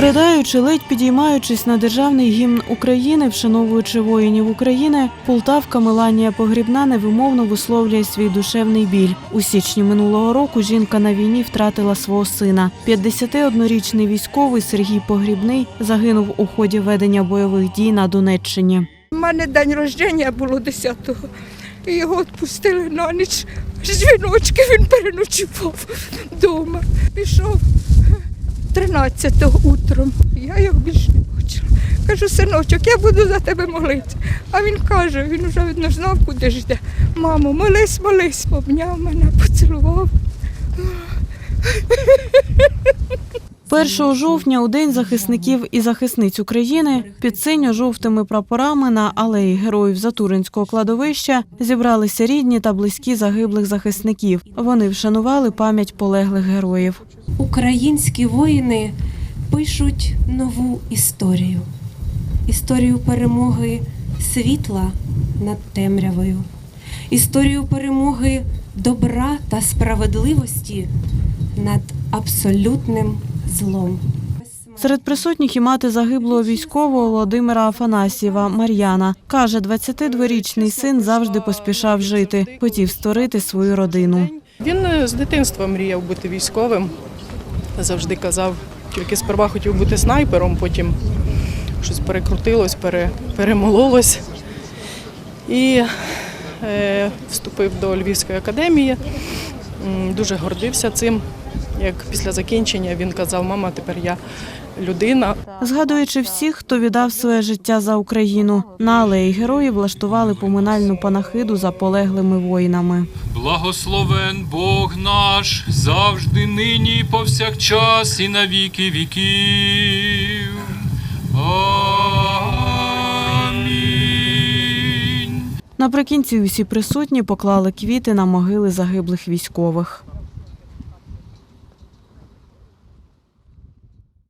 Ридаючи, ледь підіймаючись на державний гімн України, вшановуючи воїнів України, полтавка Меланія Погрібна невимовно висловлює свій душевний біль. У січні минулого року жінка на війні втратила свого сина. 51-річний військовий Сергій Погрібний загинув у ході ведення бойових дій на Донеччині. У мене день рождення було 10-го. І його відпустили на ніч. Жіночки він переночував вдома. Пішов 13-го утром. Я його більше не бачила. Кажу, синочок, я буду за тебе молитися. А він каже, він вже видно знав, куди ж йде. Мамо, молись, молись, обняв мене, поцілував. 1 жовтня, у День захисників і захисниць України, під синьо-жовтими прапорами на алеї героїв Затуринського кладовища зібралися рідні та близькі загиблих захисників. Вони вшанували пам'ять полеглих героїв. Українські воїни пишуть нову історію. Історію перемоги світла над темрявою, історію перемоги добра та справедливості над абсолютним злом. Серед присутніх і мати загиблого військового Володимира Афанасьєва Мар'яна каже, 22-річний син завжди поспішав жити, хотів створити свою родину. Він е, з дитинства мріяв бути військовим. Завжди казав, тільки сперва хотів бути снайпером, потім щось перекрутилось, пере, перемололось. І е, вступив до Львівської академії. Дуже гордився цим. Як після закінчення він казав, мама, тепер я людина. Згадуючи всіх, хто віддав своє життя за Україну, на алеї героїв влаштували поминальну панахиду за полеглими воїнами. Благословен Бог наш завжди, нині, і повсякчас, і на віки віків. Наприкінці усі присутні поклали квіти на могили загиблих військових.